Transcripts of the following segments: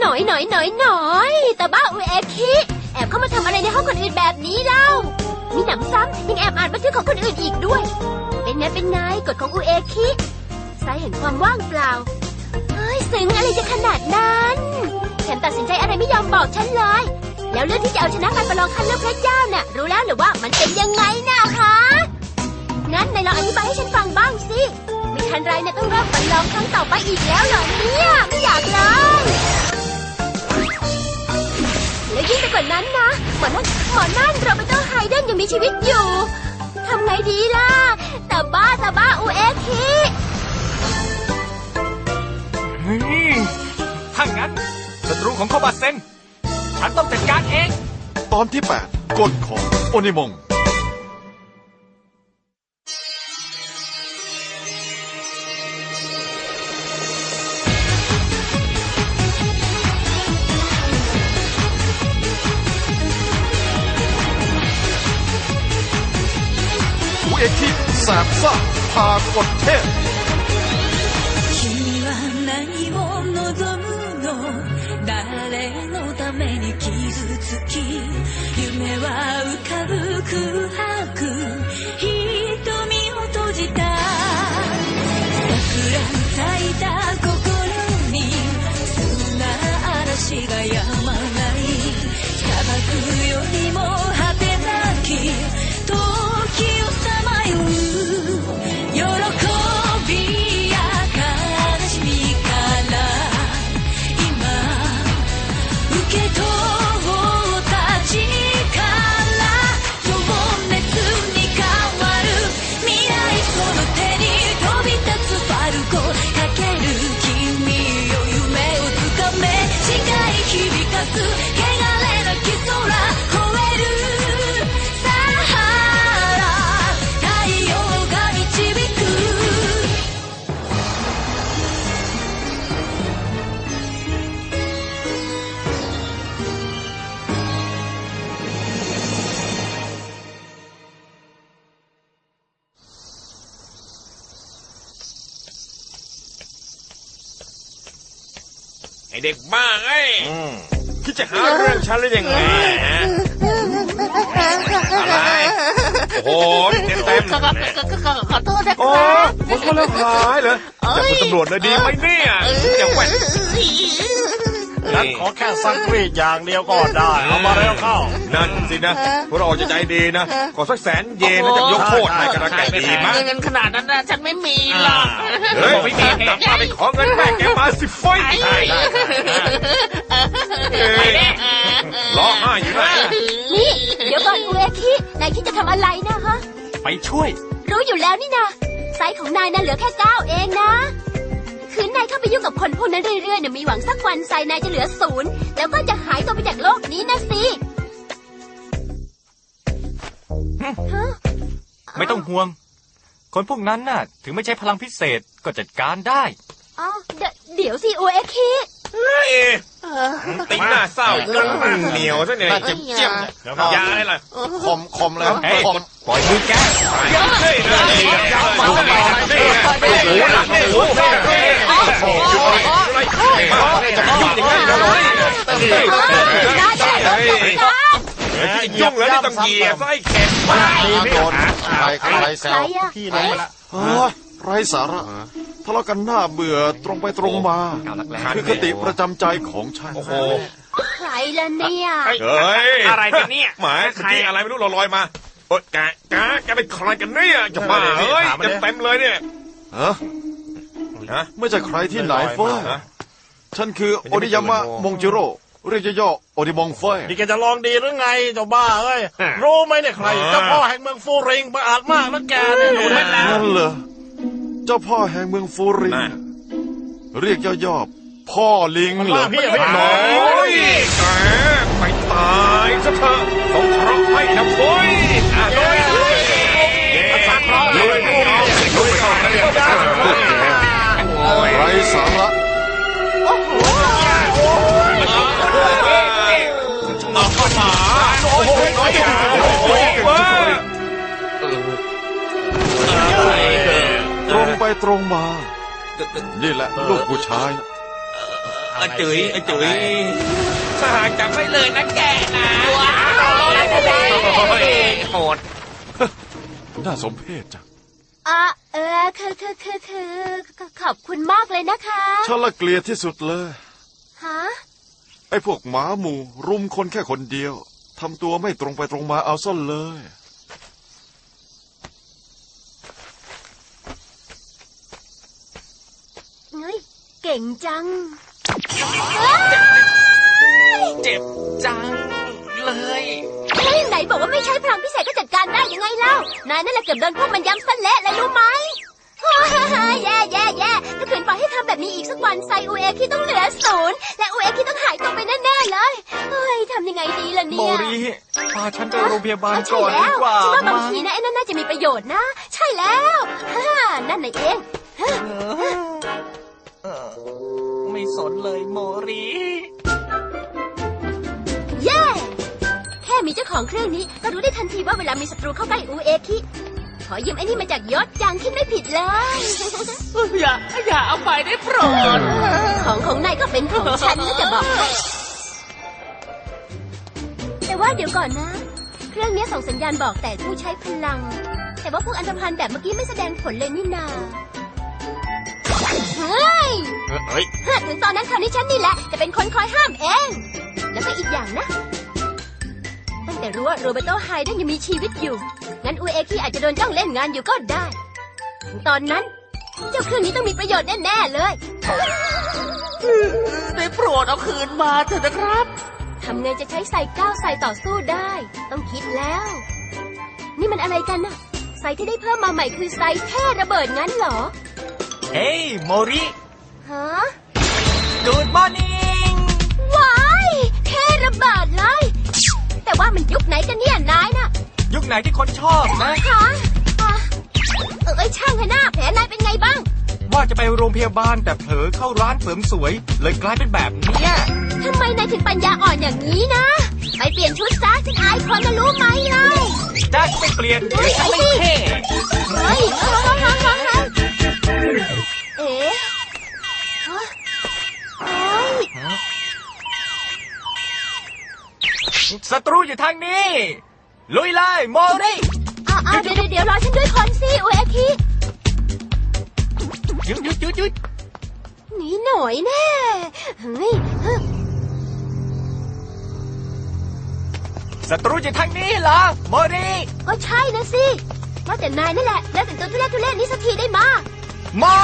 หน่อยหน่อยหน่อยหน่อยแต่บ้าอุเอคิแอบเข้ามาทำอะไรในห้องคนอื่นแบบนี้เล่า มีหนำซ้ำยังแอบอ่านบันทึกของคนอื่นอีกด้วย เป็นไงเป็นไงกฎของอุเอคิสายแห่งความว่างเปล่าเฮ้ยซึ้งอะไรจะขนาดนั้นแถมตัดสินใจอะไรไม่ยอมบอกฉันเลย แล้วเรื่องที่จะเอาชนะการประลองคัดเลือกพระเจ้าน่ะ รู้แล้วหรือว่ามันเป็นยังไงนะฮะงั้นนายลองอธิบายให้ฉันฟังบ้างสิไม่ทันไรเนี่ยต้องเริ่มประลองครั้งต่อไปอีกแล้วเหรอเนี่ยไม่อยากเลย และยิ่งไปกว่านั้นนะหมอนั่นหมอนั่นโรเบร์โตไฮเดนยังมีชีวิตอยู่ทำไงดีล่ะแต่บ้าแต่บ้าอุเอคิเฮ้ยถ้างั้นศัตรูของโคบาเซนฉันต้องจัดการเอง ตอนที่ 8กฎของโอนิมง แสบซ่าพากฎเทพ 君は何を望むの誰のために傷つき ด็กบ้าไอ้ยคิดจะหาเรื่องฉันหรือยังไงฮะอะไรโอ้โหเต็มเต็มขอขอขอขอโทษนะคโอ้รับผมก็แล้วหายเหรอจับคุณตำรวจเลยดีไหมเนี่ยอย่างแหวน ฉันขอแค่ซักรีดอย่างเดียวก็ได้ เอามาแล้วเข้า นั่นสินะพวกเราจะใจดีนะ ขอสักแสนเยนนะจะยกโทษให้กันละกันดีมั้ยเงินขนาดนั้นนะฉันไม่มีหรอกเฮ้ยไม่มีกลับมาไปขอเงินแม่แกมาสิไฟใช่เฮ้ยร้องไห้อยู่นะนี่เดี๋ยวก่อนอุเอคินายคิดจะทำอะไรนะฮะ ไปช่วย รู้อยู่แล้วนี่นะไซส์ของนายน่ะเหลือแค่เก้าเองนะคื นนายเข้าไปยุ่งกับคนพวกนั้นเรื่อยๆเนี่ยมีหวังสักวันไซส์นายจะเหลือศูนย์แล้วก็จะหายตัวไปจากโลกนี้นะสิฮะไม่ต้องห่วง คนพวกนั้นน่ะ ถึงไม่ใช่พลังพิเศษก็จัดการได้ อ๋อเดยวเดี๋ยวสิอุเอคิเฮ้ย ติ๊งหน้าเศร้าจนเหนียวซะเนี่ยน่าเจ็บเจียมเนี่ยเดี๋ยวก่อนยาอะไรล่ะคมคมเลยเฮ้ยคมปล่อยมือแกเฮ้ยเฮ้ยเฮ้ยโอ้โหหนักนี่โอ้โหโอ้โหอะไรจะยุ่งยังไงเลยยุ่งแล้วนี่ต้องเหยียบไส้แข็งมาโดนใครใครแซใครวอะพี่ลงไปละเฮ้ยไร้สาระ ทะเลาะกันหน้าเบื่อตรงไปตรงมาคือคติประจำใจของฉัน โอ้โห ใครล่ะเนี่ย เฮ้ยอะไรกันเนี่ยหมายใครอะไรไม่รู้ลอยมาโอ๊ยแกแกแกเป็นใครกันเนี่ยจะบ้าเฮ้ยเต็มเต็มเลยเนี่ยฮะฮะไม่ใช่ใครที่ไหนเฟ้ยฮะฉันคือโอนิยามะมงจิโร่เรียกย่อๆโอนิมงเฟ้ยนี่แกจะลองดีหรือไงเจ้าบ้าเอ้ยรู้ไหมเนี่ยใครเจ้าพ่อแห่งเมืองฟูริงประอาจมากนะแกเนี่ยดูนั่นแล้วนั่นเหรอ เจ้าพ่อแห่งเมืองฟูริงน่ะเรียกย่อๆพ่อลิงเหรอพี่อย่าไปน้อยแกไปตายซะเถอะสงเคราะห์ให้นะเฟ้ยอะเลยเย้สังเคราะห์เลยด้วยเข้ากันเลยโอ้ยไร้สาระออกเข้ามาโอ้โหโอ้โหโอ้โหตรง ไปตรงมา นี่แหละลูกผู้ชายจุ๋ยจุ๋ยสหายจับไว้เลยนะแกนะว้าวโหดน่าสมเพชจังอะเออคือคือคือคือขอบคุณมากเลยนะคะฉันละเกลียดที่สุดเลยฮะไอ้พวกหมาหมูรุมคนแค่คนเดียวทำตัวไม่ตรงไปตรงมาเอาซ่อนเลย เฮ้ยเก่งจัง เจ็บจังเลยเฮ้ยไหนบอกว่าไม่ใช้พลังพิเศษก็จัดการได้ยังไงเล่า นายนั่นแหละเกือบโดนพวกมันย้ำสเละเลยรู้ไหมฮ่าฮ่าฮ่าแย่แย่แย่ถ้าขืนปล่อยให้ทำแบบนี้อีกสักวันไซอูเอคิต้องเหลือศูนย์และอูเอคิต้องหายตัวไปแน่ๆเลย เฮ้ยทำยังไงดีล่ะโมเนี่ยริพาฉันไปโรงพยาบาลใช่ก่อนแล้ดีวกว่าฉันว่าบางมั้งทีนะไอ้นั่นน่าจะมีประโยชน์นะ ใช่แล้วฮ่านั่นน่ะเองฮ่าเออ ไม่สนเลยโมริ เย้ แค่มีเจ้าของเครื่องนี้ ก็รู้ได้ทันทีว่าเวลามีศัตรูเข้าใกล้อูเอคิ ขอยืมไอ้นี่มาจากยศจังคิดไม่ผิดเลย อย่า อย่าเอาไปได้โปรด ของของนายก็เป็นของฉันนะจะบอกให้แต่ว่าเดี๋ยวก่อนนะ เครื่องนี้ส่งสัญญาณบอกแต่ผู้ใช้พลัง แต่ว่าพวกอันธพาลแบบเมื่อกี้ไม่แสดงผลเลยนี่นา เฮ้ยเฮ้ย ถ้าถึงตอนนั้นคราวนี้ฉันนี่แหละ จะเป็นคนคอยห้ามเอง แล้วก็อีกอย่างนะ ตั้งแต่รู้ว่าโรเบโตไฮเดนยังมีชีวิตอยู่ งั้นอูเอคิอาจจะโดนจ้องเล่นงานอยู่ก็ได้ ถึงตอนนั้น เจ้าเครื่องนี้ต้องมีประโยชน์แน่ๆเลย ได้โปรดเอาคืนมาเถอะนะครับ ทำไงจะใช้ไซก้าวไซต่อสู้ได้ ต้องคิดแล้ว นี่มันอะไรกันน่ะไซที่ได้เพิ่มมาใหม่คือไซแท่ระเบิดงั้นเหรอ เฮ้ยโมริ ฮะ ไหนที่คนชอบนะ คะอะเอ้ยช่างเถอะหน้าแผลนายเป็นไงบ้าง ว่าจะไปโรงพยาบาลแต่เผลอเข้าร้านเสริมสวย เลยกลายเป็นแบบเนี้ยทำไมนายถึงปัญญาอ่อนอย่างนี้นะ ไปเปลี่ยนชุดซะฉันอายคนนะรู้ไหมเล่าได้ไม่เปลี่ยนเดี๋ยวฉันไม่เท่เฮ้ยเฮ้ยเฮ้ยเฮ้ยเฮ้ยเอ๊ะฮะเฮ้ยศัตรูอยู่ทางนี้ ลุยเลยโมริอะอะเดี๋ยวเดี๋ยวเดี๋ยวรอฉันด้วยคนสิอุเอคิหยุดหยุดหยุดหยุดหนีหน่อยแน่เฮ้ยเฮ้ยศัตรูอยู่ทางนี้เหรอโมริก็ใช่นะสิว่าแต่นายนั่นแหละแล้วแต่งตัวทุเรศทุเรศนี้สักทีได้มาไม่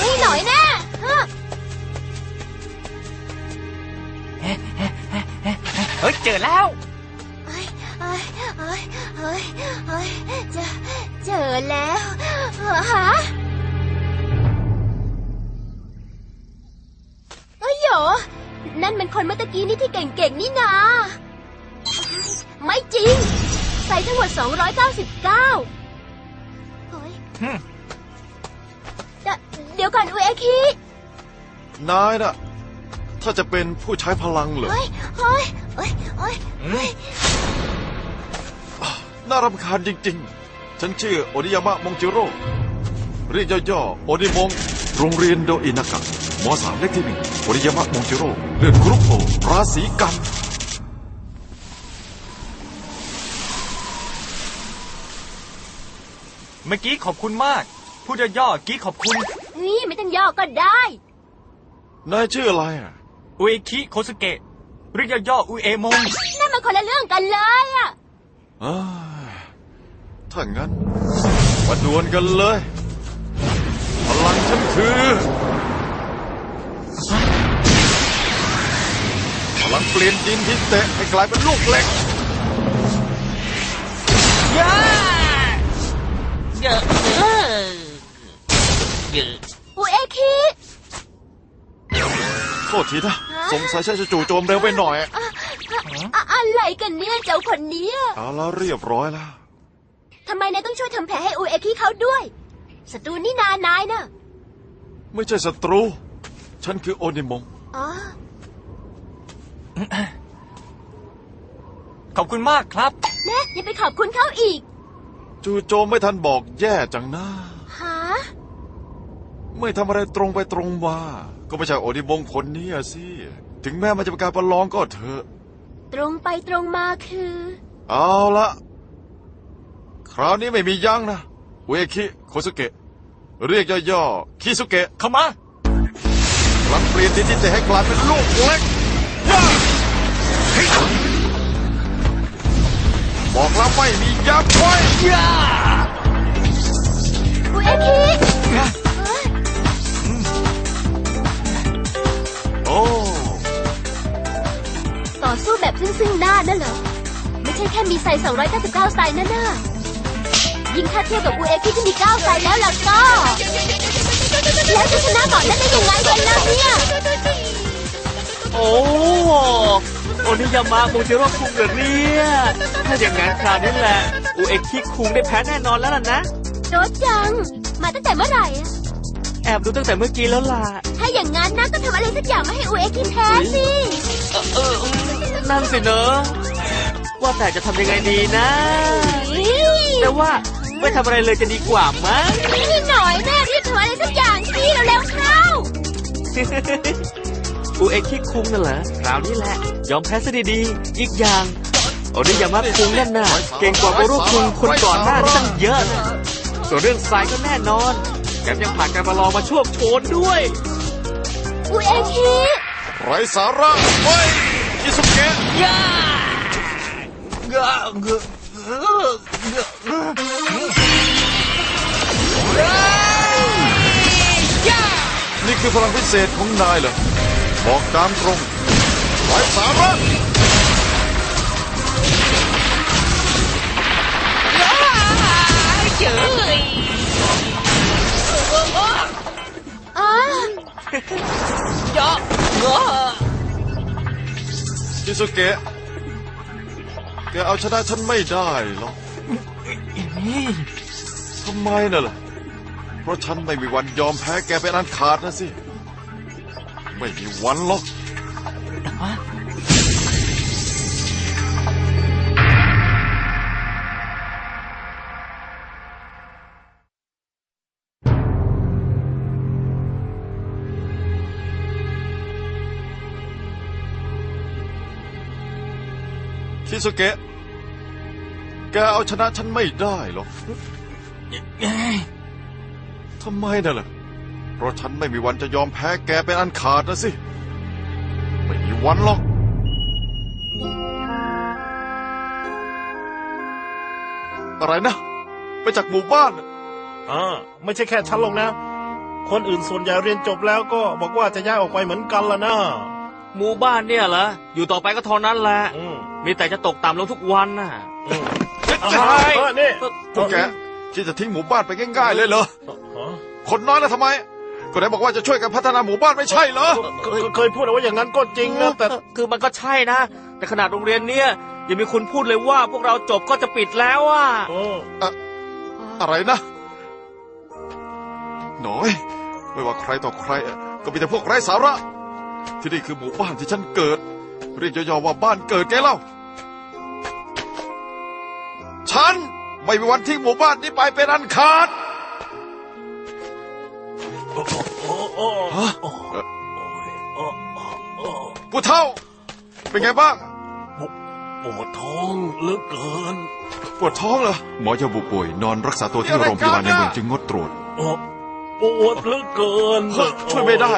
หนีหน่อยแน่ฮะเฮ้ยเจอแล้ว เจอแล้วฮะเอ้ยโหยนั่นมันคนเมื่อตะกี้นี่ที่เก่งๆนี่นา ไม่จริง ใส่ทั้งหมด 299เฮ้ยฮึเดี๋ยวเดี๋ยวก่อนอุเอคินายน่ะ ถ้าจะเป็นผู้ใช้พลังเหรอ เฮ้ยเฮ้ยเฮ้ยเฮ้ยอืมน่ารำคาญจริงๆ ฉันชื่อโอนิยามะมงจิโร่เรียกย่อๆโอนิมง โรงเรียนโดอินากะมสามเลขที่หนึ่งโอนิยามะมงจิโร่เลือดกรุ๊ปโอราศีกันเมื่อกี้ขอบคุณมาก พูดย่อๆกี้ขอบคุณ นี่ไม่ต้องย่อก็ได้ นายชื่ออะไรอะอุเอคิโคสเกะเรียกย่อๆอุเอมง นั่นมันคนละเรื่องกันเลยอะเอ้ย ถ้างั้น มาดวลกันเลย พลังฉันคือ พลังเปลี่ยนดินที่เตะให้กลายเป็นลูกเหล็กย่าเยอะเออเยอะอุเอคิ โทษทีนะสงสัยฉันจะจู่โจมเร็วไปหน่อยอะอะอะไรกันเนี่ยเจ้าคนเนี้ย เอาละเรียบร้อยแล้วำไมนายต้องช่วยทำแผลให้อุเอคิเขาด้วยศัตรูนี่นานายนะไม่ใช่ศัตรู ฉันคือโอนิมงอ๋อขอบคุณมากครับ แน่ยังไปขอบคุณเขาอีก จู่โจมไม่ทันบอกแย่จังนะฮะไม่ทำอะไรตรงไปตรงมาก็ไม่ใช่โอนิมงคนนี้อะสิ ถึงแม้มันจะเป็นการประลองก็เถอะ ตรงไปตรงมาคือ เอาละ คราวนี้ไม่มียั้งนะ เวคิโคสุเกะ เรียกย่อๆคิสุเกะเข้ามาพลังเปลี่ยนทิศที่จะให้กลายเป็นลูกเล็กย่าเฮ้ยบอกแล้วไม่มียับไว้อุเอคิเอ้ยโอ้ต่อสู้แบบซึ่งซึ่งหน้านั่นเหรอ ไม่ใช่แค่มีไซส์299ไซส์นั่นน่ะ ยิ่งถ้าเทียบกับอุเอคิที่มี9ไซส์แล้วล่ะก็ แล้วจะชนะก่อนได้ได้ยังไงกันล่ะเนี่ย โอ้โอนิยามะโมจิโร่คุงเหรอเนี่ยถ้าอย่างนั้นคราวนี้แหละอุเอคิคุงได้แพ้แน่นอนแล้วล่ะนะโจจัง มาตั้งแต่เมื่อไหร่อะแอบดูตั้งแต่เมื่อกี้แล้วล่ะ ถ้าอย่างงั้นนะก็ทำอะไรสักอย่างมาให้อุเอคิแพ้สิเออเออนั่นสิเนอะว่าแต่จะทำยังไงดีนะ แต่ว่า ไม่ทำอะไรเลยจะดีกว่ามั้งนี่หน่อยแม่รีบทำอะไรสักอย่างสิเร็วๆเข้าอุเอคิคุงน่ะเหรอคราวนี้แหละ ยอมแพ้ซะดีๆ อีกอย่างโอนิยามะคุงนั่นน่ะเก่งกว่าโอรุคุงคนก่อนหน้านี้ตั้งเยอะนะส่วนเรื่องทรายก็แน่นอนแถมยังผ่านการประลองมาช่วงโชนด้วยอุเอคิไรสาระเฮ้ยคิสุเกะย่า นี่คือพลังพิเศษของนายเหรอ บอกตามตรงไรสามระเจ๋ยอ๋อเยอะเยอะคิสุเกะ เอาชนะฉันไม่ได้หรอกทำไมน่ะล่ะ เพราะฉันไม่มีวันยอมแพ้แกเป็นอันขาดนะสิ ไม่มีวันหรอกคิสุเกะ แกเอาชนะฉันไม่ได้หรอกทำไมน่ะล่ะ เพราะฉันไม่มีวันจะยอมแพ้แกเป็นอันขาดนะสิ ไม่มีวันหรอก อะไรนะ ไปจากหมู่บ้านน่ะอ่าไม่ใช่แค่ฉันลงนะ คนอื่นส่วนใหญ่เรียนจบแล้วก็บอกว่าจะย้ายออกไปเหมือนกันละนะหมู่บ้านเนี่ยเหรอ อยู่ต่อไปก็เท่านั้นแหละ อืม มีแต่จะตกต่ำลงทุกวันน่ะ อืมใช่ เออนี่พวกแกคิดจะทิ้งหมู่บ้านไปง่ายๆเลยเหรอฮะคนน้อยแล้วทำไม ก็ไหนบอกว่าจะช่วยกันพัฒนาหมู่บ้านไม่ใช่เหรอ เคยเคยพูดเอาไว้อย่างนั้นก็จริงนะแต่คือมันก็ใช่นะ แต่ขนาดโรงเรียนเนี่ยยังมีคุณพูดเลยว่าพวกเราจบก็จะปิดแล้วอะโอ้อะไรนะ หน่อย ไม่ว่าใครต่อใครอะก็มีแต่พวกไร้สาระ ที่นี่คือหมู่บ้านที่ฉันเกิด เรียกย่อๆว่าบ้านเกิดแกเล่า ไม่มีวันทิ้งหมู่บ้านนี้ไปเป็นอันขาดโอ้โอ้ฮะโอ้เอ่อโอ้โอ้ผู้เท่า เป็นไงบ้าง ปวดท้องเหลือเกิน ปวดท้องเหรอ หมอยาบุป่วยนอนรักษาตัวที่โรงพยาบาลในเมืองจึงงดตรวจโอ้ปวดเหลือเกินเฮ้ยช่วยไม่ได้